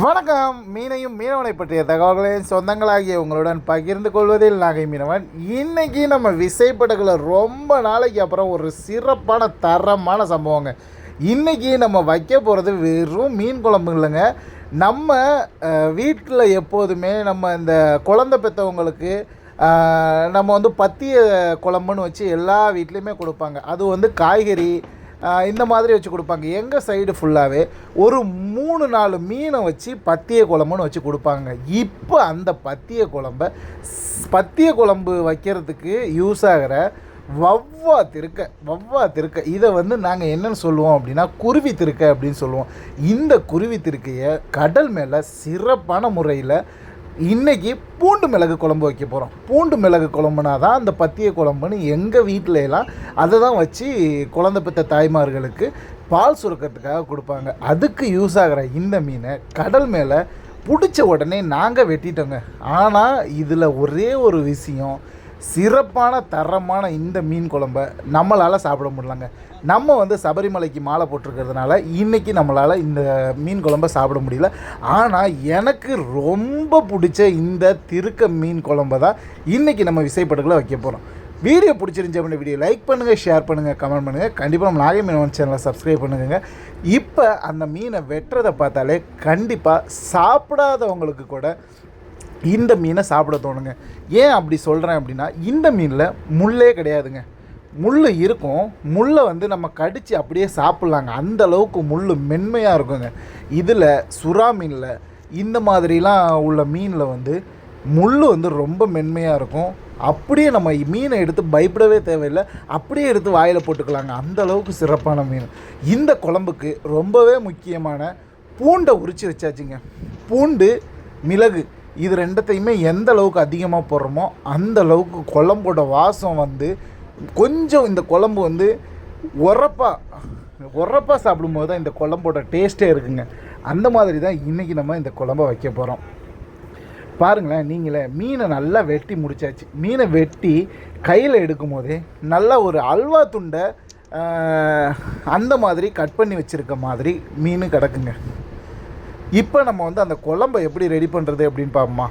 வணக்கம். மீனையும் மீனவனை பற்றிய தகவல்களையும் சொந்தங்களாகிய உங்களுடன் பகிர்ந்து கொள்வதில் நாகை மீனவன். இன்னைக்கு நம்ம விசைப்படகுல ரொம்ப நாளைக்கு அப்புறம் ஒரு சிறப்பான தரமான சம்பவங்க. இன்னைக்கு நம்ம வைக்க போகிறது வெறும் மீன் குழம்பு இல்லைங்க. நம்ம வீட்டில் எப்போதுமே நம்ம இந்த குழந்தை பெற்றவங்களுக்கு நம்ம வந்து பத்திய குழம்புன்னு வச்சு எல்லா வீட்லேயுமே கொடுப்பாங்க. அது வந்து காய்கறி இந்த மாதிரி வச்சு கொடுப்பாங்க. எங்கள் சைடு ஃபுல்லாகவே ஒரு மூணு நாலு மீனை வச்சு பத்திய குழம்புன்னு வச்சு கொடுப்பாங்க. இப்போ அந்த பத்திய குழம்ப ஸ்- பத்திய குழம்பு வைக்கிறதுக்கு யூஸ் ஆகிற வவ்வா திருக்க வவ்வா திருக்க. இதை வந்து நாங்கள் என்னென்னு சொல்லுவோம் அப்படின்னா குருவி திருக்க அப்படின்னு சொல்லுவோம். இந்த குருவி திருக்கையை கடல் மேலே சிறப்பான முறையில் இன்றைக்கி பூண்டு மிளகு குழம்பு வைக்க போகிறோம் பூண்டு மிளகு குழம்புனா தான் அந்த பத்திய குழம்புன்னு எங்கள் வீட்டில எல்லாம் அதை தான் வச்சு குழந்தை பெற்ற தாய்மார்களுக்கு பால் சுரக்கிறதுக்காக கொடுப்பாங்க. அதுக்கு யூஸ் ஆகிற இந்த மீனை கடல் மேலே பிடிச்ச உடனே நாங்கள் வெட்டிட்டோங்க. ஆனால் இதில் ஒரே ஒரு விஷயம் சிறப்பான தரமான இந்த மீன் குழம்ப நம்மளால் சாப்பிட முடியலங்க. நம்ம வந்து சபரிமலைக்கு மாலை போட்டிருக்கிறதுனால இன்றைக்கி நம்மளால் இந்த மீன் குழம்ப சாப்பிட முடியல. ஆனால் எனக்கு ரொம்ப பிடிச்ச இந்த திருக்க மீன் குழம்பை தான் இன்றைக்கி நம்ம விசைப்படகுல வைக்க போகிறோம் வீடியோ பிடிச்சிருந்துச்சி அப்படின்னா வீடியோ லைக் பண்ணுங்கள் ஷேர் பண்ணுங்கள் கமெண்ட் பண்ணுங்கள் கண்டிப்பாக நம்ம நாகை மீனவன் சேனலை சப்ஸ்கிரைப் பண்ணுங்க இப்போ அந்த மீனை வெட்டுறதை பார்த்தாலே கண்டிப்பாக சாப்பிடாதவங்களுக்கு கூட இந்த மீனை சாப்பிட தோணுங்க. ஏன் அப்படி சொல்கிறேன் அப்படின்னா இந்த மீனில் முள்ளே கிடையாதுங்க. முள் இருக்கும். முள்ளை வந்து நம்ம கடித்து அப்படியே சாப்பிட்லாங்க. அந்த அளவுக்கு முள் மென்மையாக இருக்குங்க. இதில் சுறா மீனில் இந்த மாதிரிலாம் உள்ள மீனில் வந்து முள் வந்து ரொம்ப மென்மையாக இருக்கும். அப்படியே நம்ம மீனை எடுத்து பயப்படவே தேவையில்லை. அப்படியே எடுத்து வாயில் போட்டுக்கலாங்க. அந்த அளவுக்கு சிறப்பான மீன். இந்த குழம்புக்கு ரொம்பவே முக்கியமான பூண்டை உரித்து வச்சாச்சுங்க. பூண்டு மிளகு இது ரெண்டத்தையுமே எந்த அளவுக்கு அதிகமாக போடுறோமோ அந்த அளவுக்கு குழம்போட வாசம் வந்து கொஞ்சம் இந்த குழம்பு வந்து உரப்பாக உரப்பாக சாப்பிடும்போது தான் இந்த குழம்போட டேஸ்ட்டே இருக்குங்க. அந்த மாதிரி தான் இன்றைக்கி நம்ம இந்த குழம்ப வைக்க போகிறோம் பாருங்களேன் நீங்களே மீனை நல்லா வெட்டி முடிச்சாச்சு. மீனை வெட்டி கையில் எடுக்கும் போதே நல்லா ஒரு அல்வா துண்டை அந்த மாதிரி கட் பண்ணி வச்சுருக்க மாதிரி மீன் கிடக்குங்க. இப்போ நம்ம வந்து அந்த குழம்பை எப்படி ரெடி பண்ணுறது அப்படின்னு பார்ப்போமா.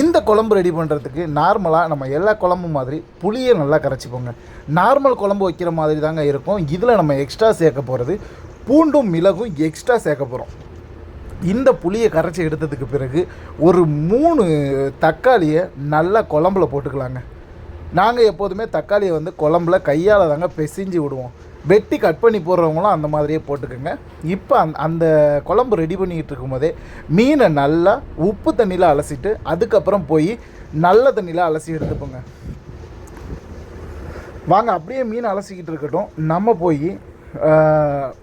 இந்த குழம்பு ரெடி பண்ணுறதுக்கு நார்மலாக நம்ம எல்லா குழம்பு மாதிரி புளியை நல்லா கரைச்சிப்போங்க நார்மல் குழம்பு வைக்கிற மாதிரி தாங்க இருக்கும். இதில் நம்ம எக்ஸ்ட்ரா சேர்க்க போகிறது பூண்டும் மிளகும் எக்ஸ்ட்ரா சேர்க்க போகிறோம் இந்த புளியை கரைச்சி எடுத்ததுக்கு பிறகு ஒரு மூணு தக்காளியை நல்லா குழம்புல போட்டுக்கலாங்க. நாங்கள் எப்போதுமே தக்காளியை வந்து குழம்புல கையால் தாங்க பிசைஞ்சு விடுவோம். வெட்டி கட் பண்ணி போடுறவங்களும் அந்த மாதிரியே போட்டுக்கோங்க. இப்போ அந்த அந்த குழம்பு ரெடி பண்ணிக்கிட்டு இருக்கும்போதே மீனை நல்லா உப்பு தண்ணியில் அலசிட்டு அதுக்கப்புறம் போய் நல்ல தண்ணியில் அலசி எடுத்துப்போங்க. வாங்க அப்படியே மீன் அலசிக்கிட்டு இருக்கட்டும். நம்ம போய்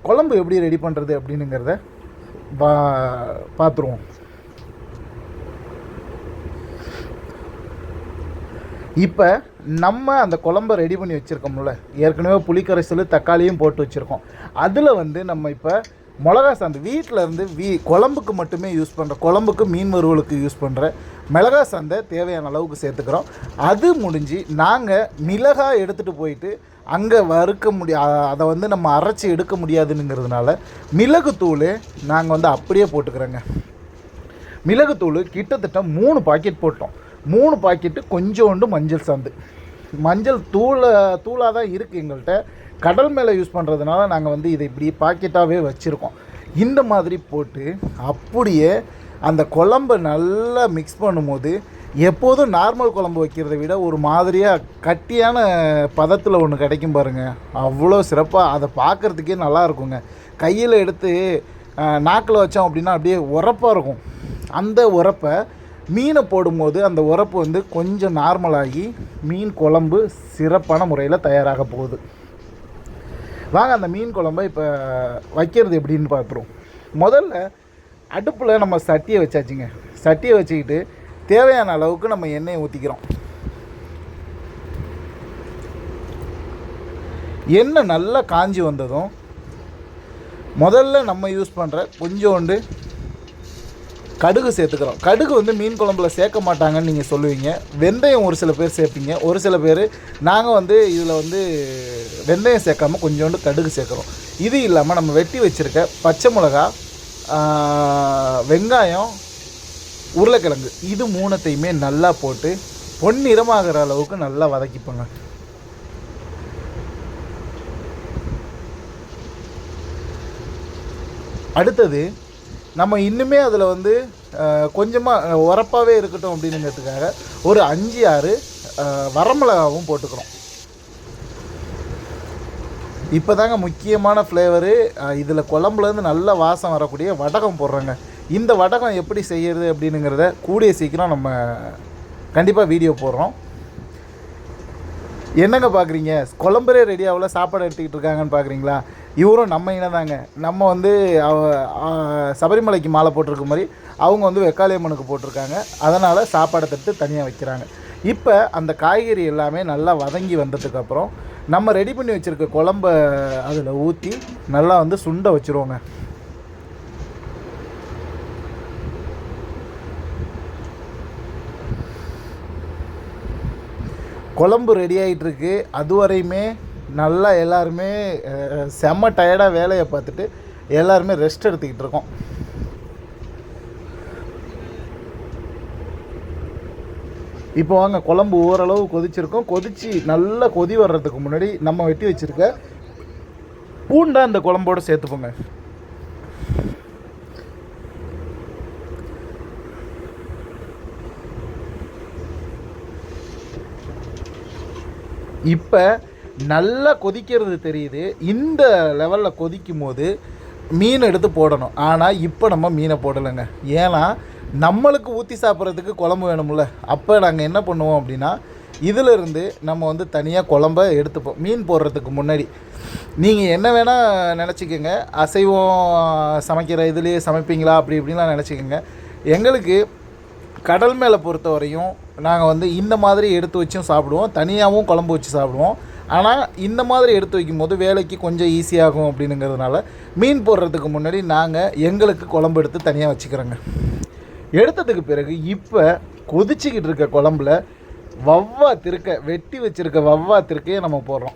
குழம்பு எப்படி ரெடி பண்ணுறது அப்படின்னுங்கிறத பா பார்த்துருவோம் இப்போ நம்ம அந்த குழம்ப ரெடி பண்ணி வச்சுருக்கோம்ல. ஏற்கனவே புளிக்கரைசல் தக்காளியும் போட்டு வச்சுருக்கோம். அதில் வந்து நம்ம இப்போ மிளகா சாந்து வீட்டில் இருந்து வீ குழம்புக்கு மட்டுமே யூஸ் பண்ணுற குழம்புக்கு மீன் வறுவலுக்கு யூஸ் பண்ணுற மிளகா சாந்தை தேவையான அளவுக்கு சேர்த்துக்கிறோம். அது முடிஞ்சு நாங்கள் மிளகா எடுத்துகிட்டு போயிட்டு அங்கே வறுக்க முடியா அதை வந்து நம்ம அரைச்சி எடுக்க முடியாதுங்கிறதுனால மிளகுத்தூள் நாங்கள் வந்து அப்படியே போட்டுக்கிறோங்க. மிளகுத்தூள் கிட்டத்தட்ட மூணு பாக்கெட் போட்டோம். மூணு பாக்கெட்டு கொஞ்சோண்டு மஞ்சள் சாந்து. மஞ்சள் தூளை தூளாக தான் இருக்குது எங்கள்கிட்ட கடல் மேலே யூஸ் பண்ணுறதுனால நாங்கள் வந்து இதை இப்படி பாக்கெட்டாகவே வச்சுருக்கோம். இந்த மாதிரி போட்டு அப்படியே அந்த குழம்பை நல்லா மிக்ஸ் பண்ணும்போது எப்போதும் நார்மல் குழம்பு வைக்கிறத விட ஒரு மாதிரியாக கட்டியான பதத்தில் ஒன்று கிடைக்கும் பாருங்கள் அவ்வளோ சிறப்பாக அதை பார்க்குறதுக்கே நல்லா இருக்குங்க. கையில் எடுத்து நாக்கில் வச்சோம் அப்படின்னா அப்படியே உரப்பாக இருக்கும். அந்த உரப்பை மீனை போடும்போது அந்த உரப்பு வந்து கொஞ்சம் நார்மலாகி மீன் குழம்பு சிறப்பான முறையில் தயாராக போகுது. வாங்க அந்த மீன் குழம்பை இப்போ வைக்கிறது எப்படின்னு பார்த்துருவோம். முதல்ல அடுப்பில் நம்ம சட்டியை வச்சாச்சுங்க. சட்டியை வச்சுக்கிட்டு தேவையான அளவுக்கு நம்ம எண்ணெயை ஊற்றிக்கிறோம் எண்ணெய் நல்லா காஞ்சி வந்ததும் முதல்ல நம்ம யூஸ் பண்ணுற கொஞ்சோண்டு கடுகு சேர்த்துக்கிறோம். கடுகு வந்து மீன் குழம்புல சேர்க்க மாட்டாங்கன்னு நீங்கள் சொல்லுவீங்க. வெந்தயம் ஒரு சில பேர் சேர்ப்பீங்க. ஒரு சில பேர் நாங்கள் வந்து இதில் வந்து வெந்தயம் சேர்க்காம கொஞ்சோண்டு கடுகு சேர்க்குறோம். இது இல்லாமல் நம்ம வெட்டி வச்சுருக்க பச்சை மிளகா வெங்காயம் உருளைக்கிழங்கு இது மூணத்தையுமே நல்லா போட்டு பொன்னிறமாகிற அளவுக்கு நல்லா வதக்கிப்போங்க. அடுத்தது நம்ம இன்னுமே அதில் வந்து கொஞ்சமாக உரப்பாகவே இருக்கட்டும் அப்படிங்கிறதுக்காக ஒரு அஞ்சு ஆறு வரமிளகாவும் போட்டுக்கிறோம் இப்போ தாங்க முக்கியமான ஃப்ளேவரு இதில் குழம்புலேருந்து நல்ல வாசம் வரக்கூடிய வடகம் போடுறோங்க. இந்த வடகம் எப்படி செய்கிறது அப்படின்னுங்கிறத கூடிய சீக்கிரம் நம்ம கண்டிப்பாக வீடியோ போடுறோம். என்னங்க பார்க்குறீங்க குழம்புரே ரெடி ஆகல சாப்பாடு எடுத்துக்கிட்டு இருக்காங்கன்னு பார்க்குறீங்களா இவரும் நம்ம இனதாங்க. நம்ம வந்து அவ- சபரிமலைக்கு மாலை போட்டிருக்க மாதிரி அவங்க வந்து வெக்காளியம்மனுக்கு போட்டிருக்காங்க. அதனால் சாப்பாடை தட்டு தனியாக வைக்கிறாங்க. இப்போ அந்த காய்கறி எல்லாமே நல்லா வதங்கி வந்ததுக்கப்புறம் நம்ம ரெடி பண்ணி வச்சுருக்க குழம்ப அதில் ஊற்றி நல்லா வந்து சுண்ட வச்சுருவோங்க. குழம்பு ரெடி ஆகிட்டுருக்கு அதுவரையுமே அது வரையுமே நல்லா எல்லாருமே செம்ம டயர்டாக வேலையை பார்த்துட்டு எல்லாருமே ரெஸ்ட் எடுத்துக்கிட்டு இருக்கோம். இப்போ வாங்க குழம்பு ஓரளவு கொதிச்சிருக்கோம். கொதிச்சு நல்லா கொதி வர்றதுக்கு முன்னாடி நம்ம வெட்டி வச்சிருக்க பூண்டா அந்த குழம்போட சேர்த்துப்போங்க இப்போ நல்லா கொதிக்கிறது தெரியுது. இந்த லெவலில் கொதிக்கும் போது மீன் எடுத்து போடணும். ஆனால் இப்போ நம்ம மீனை போடலைங்க. ஏன்னா நம்மளுக்கு ஊற்றி சாப்பிட்றதுக்கு குழம்பு வேணும்ல. அப்போ நாங்கள் என்ன பண்ணுவோம் அப்படின்னா இதிலிருந்து நம்ம வந்து தனியாக குழம்ப எடுத்துப்போம். மீன் போடுறதுக்கு முன்னாடி. நீங்கள் என்ன வேணால் நினச்சிக்கோங்க. அசைவம் சமைக்கிற இதுலேயே சமைப்பீங்களா? அப்படி இப்படின்லாம் நினச்சிக்கோங்க. எங்களுக்கு கடல் மேலே பொறுத்த வரையும் நாங்கள் வந்து இந்த மாதிரி எடுத்து வச்சும் சாப்பிடுவோம். தனியாகவும் குழம்பு வச்சு சாப்பிடுவோம். ஆனால் இந்த மாதிரி எடுத்து வைக்கும்போது வேலைக்கு கொஞ்சம் ஈஸியாகும் அப்படிங்கிறதுனால மீன் போடுறதுக்கு முன்னாடி நாங்கள் எங்களுக்கு குழம்பு எடுத்து தனியாக வச்சுக்கிறோங்க. எடுத்ததுக்கு பிறகு இப்போ கொதிச்சுக்கிட்டு இருக்க குழம்புல வவ்வா திருக்க வெட்டி வச்சிருக்க வவ்வா திருக்கையை நம்ம போடுறோம்.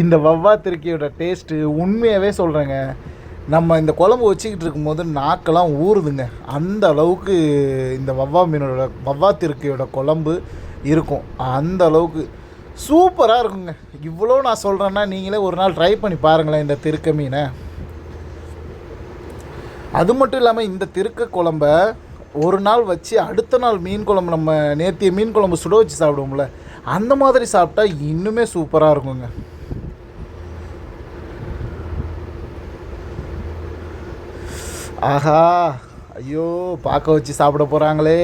இந்த வவ்வா திருக்கையோட டேஸ்ட்டு உண்மையாகவே சொல்கிறேங்க நம்ம இந்த குழம்பு வச்சுக்கிட்டு இருக்கும்போது நாக்கெல்லாம் ஊறுதுங்க. அந்த அளவுக்கு இந்த வவ்வா மீனோட வவ்வா திருக்கையோட குழம்பு இருக்கும். அந்த அளவுக்கு சூப்பராக இருக்குங்க. இவ்வளோ நான் சொல்கிறேன்னா நீங்களே ஒரு நாள் ட்ரை பண்ணி பாருங்களேன் இந்த திருக்க மீனை. அது மட்டும் இல்லாமல் இந்த திருக்க குழம்ப ஒரு நாள் வச்சு அடுத்த நாள் மீன் குழம்பு நம்ம நேத்திய மீன் குழம்பு சுட வச்சு சாப்பிடுவோம்ல அந்த மாதிரி சாப்பிட்டா இன்னுமே சூப்பராக இருக்குங்க. ஆஹா ஐயோ பார்க்க வச்சு சாப்பிட போகிறாங்களே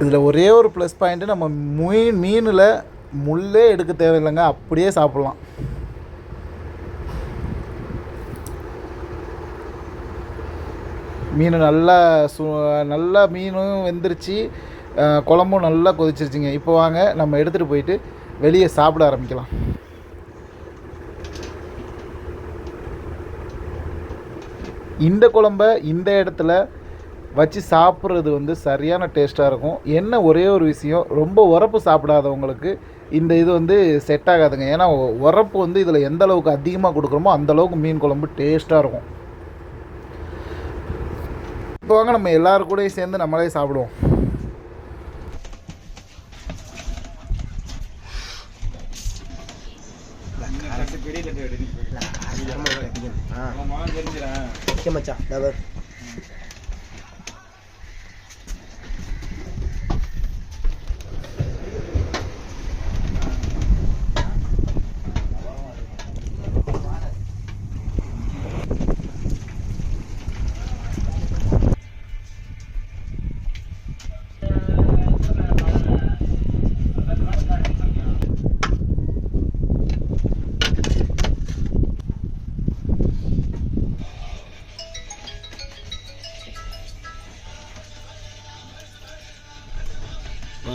இதில் ஒரே ஒரு ப்ளஸ் பாயிண்ட்டு நம்ம மீன் மீனில் முள்ளே எடுக்க தேவையில்லைங்க அப்படியே சாப்பிட்லாம். மீன் நல்லா சு நல்லா மீனும் வெந்துருச்சு. குழம்பும் நல்லா கொதிச்சிருச்சுங்க. இப்போ வாங்க நம்ம எடுத்துகிட்டு போயிட்டு வெளியே சாப்பிட ஆரம்பிக்கலாம். இந்த குழம்ப இந்த இடத்துல வச்சு சாப்பிட்றது வந்து சரியான டேஸ்ட்டாக இருக்கும். என்ன ஒரே ஒரு விஷயம் ரொம்ப உரப்பு சாப்பிடாதவங்களுக்கு இந்த இது வந்து செட் ஆகாதுங்க. ஏன்னா உரப்பு வந்து இதில் எந்த அளவுக்கு அதிகமாக கொடுக்குறோமோ அந்தளவுக்கு மீன் குழம்பு டேஸ்ட்டாக இருக்கும். இப்போ வாங்க நம்ம எல்லாரும் கூடயும் சேர்ந்து நம்மளே சாப்பிடுவோம். मचा डबर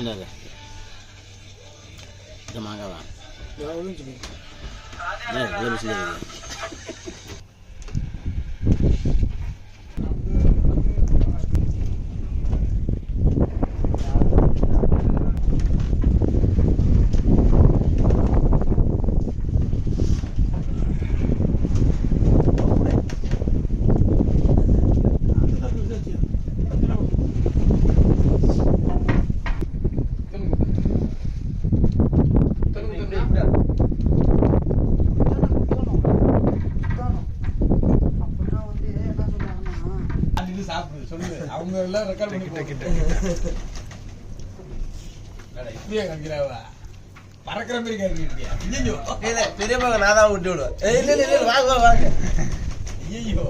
என்னது இது மாங்காவா ஏன் இவ்வளோ எல்லாம் ரெக்கார்ட் பண்ணி கிட்ட இப்படியே காமிக்கிறாவா பறக்கிற மாதிரி காமிக்கிட்டியா ஐயோ இல்ல பெரியப்பாங்க நான் தான் விட்டு விடுவேன் இல்ல இல்ல இல்ல வாங்க வாங்க, வாங்க ஐயோ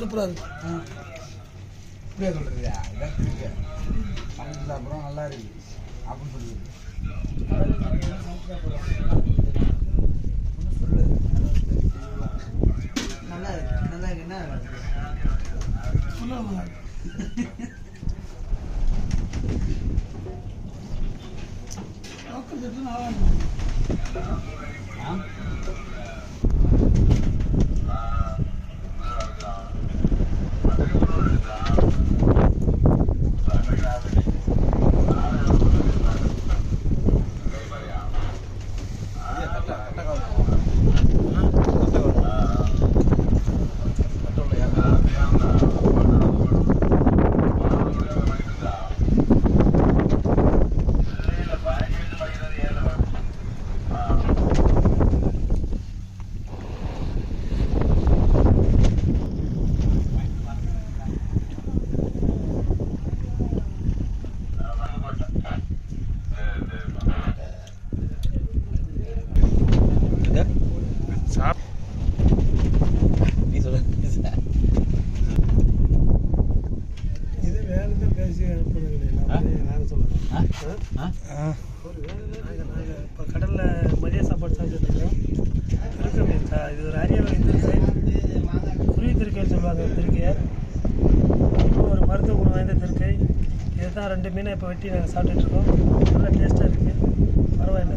சூப்பரா இருக்கு இப்படியே சொல்றியா இதான் இருக்கு சமைச்சு சாப்பிட்றோம் நல்லா இருக்கு அப்படின்னு சொல்லுது நல்லா இருக்கு நல்லா இருக்கு என்ன நீ சொல்லு இது வேற எதுவும் பேசி அனுப்புனது நாங்கள் சொல்லலாம் ஆ? இப்போ கடலில் மதிய சாப்பாடு சாப்பிட்டுருக்கோம் திருக்க மீன் சா இது ஒரு அரிய வகை திருக்கை குருவி திருக்கை திருக்கையை ஒரு மருத்துவ குணம் வாய்ந்த திருக்கை இதுதான் ரெண்டு மீனை இப்போ வெட்டி நாங்கள் சாப்பிட்டுட்ருக்கோம் நல்லா டேஸ்ட்டாக இருக்குது பரவாயில்ல.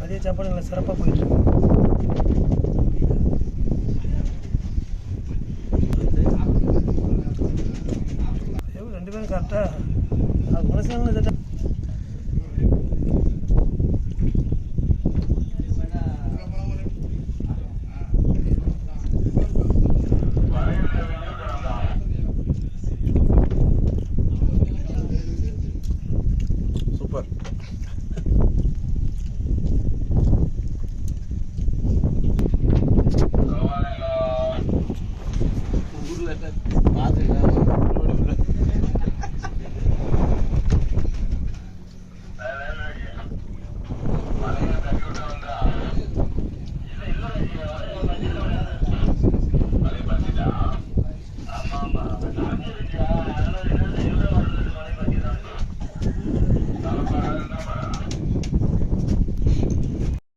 மதிய சாப்பாடு நல்லா சிறப்பாக போயிட்டுருக்கு ரெண்டு பேரும் கரெக்டாக அது लेता बाद में